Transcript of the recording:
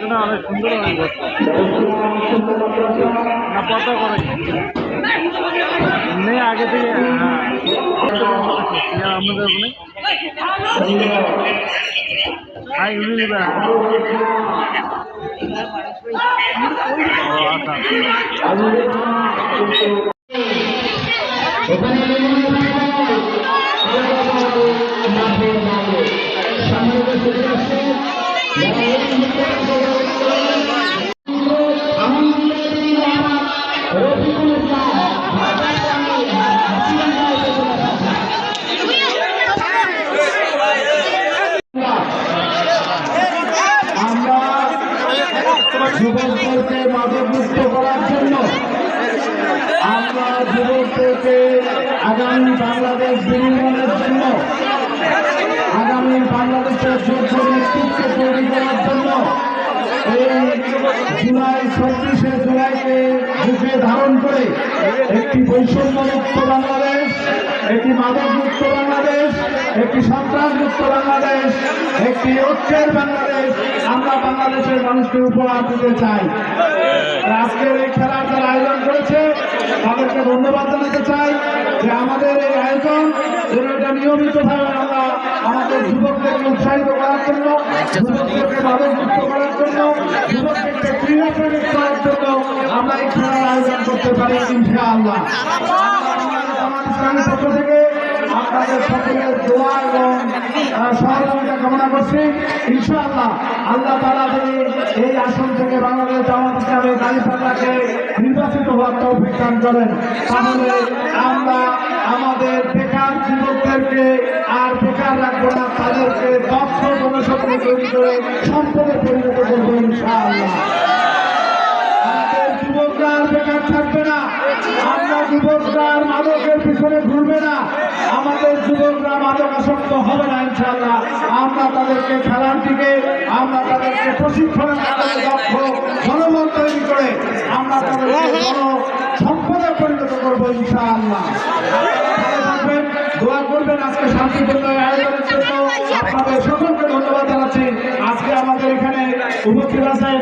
এটা অনেক সুন্দর না পতা করে এমনি আগে থেকে হ্যাঁ। আমাদের ওখানে। হাই আচ্ছা যুবকদেরকে মাদকমুক্ত করার জন্য আমরা যুবকদেরকে আগামী বাংলাদেশ বিনির্মাণের জন্য, আগামী বাংলাদেশের যোগ্য নেতৃত্ব তৈরি জন্য, এই জুলাই, ছত্রিশে জুলাইকে করে একটি বৈষম্যমুক্ত বাংলাদেশ, একটি মাদকমুক্ত বাংলাদেশ, একটি সন্ত্রাসমুক্ত বাংলাদেশ, একটি ঐক্যের বাংলাদেশ, আমরা বাংলাদেশের মানুষকে উপহার দিতে চাই। আজকের এই খেলার যারা আয়োজন করেছে, তাদেরকে ধন্যবাদ জানাতে চাই যে আমাদের এই আয়োজন, যেন এটা নিয়মিতভাবে আমরা আমাদের যুবকদেরকে উৎসাহিত করার জন্য, যুবকদেরকে মাদকমুক্ত করার জন্য, যুবকদেরকে ক্রীড়াপ্রেমিক করার জন্য আমরা এই আয়োজন করতে পারি ইনশাআল্লাহ। কামনা করছি। ইনশাআল্লাহ আল্লাহ তালা যদি এই আসন থেকে বাংলাদেশ জামাত ইসলামের দান করেন, তাহলে আমরা আমাদের বেকার যুবকদেরকে আর বেকার রাখব না, তাদেরকে দক্ষ জনশক্তি তৈরি করে সম্পদে পরিণত করব ইনশাআল্লাহ। থাকবে না। আমরা যুবকরা মাদকের পিছনে ঘুরবে না। আমাদের যুবকরা মাদক আসক্ত হবে না ইনশাল্লাহ আমরা তাদেরকে খেলার দিকে, আমরা তাদেরকে প্রশিক্ষণের দক্ষ জনবল তৈরি করে আমরা তাদেরকে সম্পদে পরিণত করব, ইনশাআল্লাহ। দোয়া করবেন, আজকে শান্তিপূর্ণ আয়োজনের জন্য আপনাদের সকলকে ধন্যবাদ জানাচ্ছি। আজকে আমাদের এখানে উপস্থিত আছেন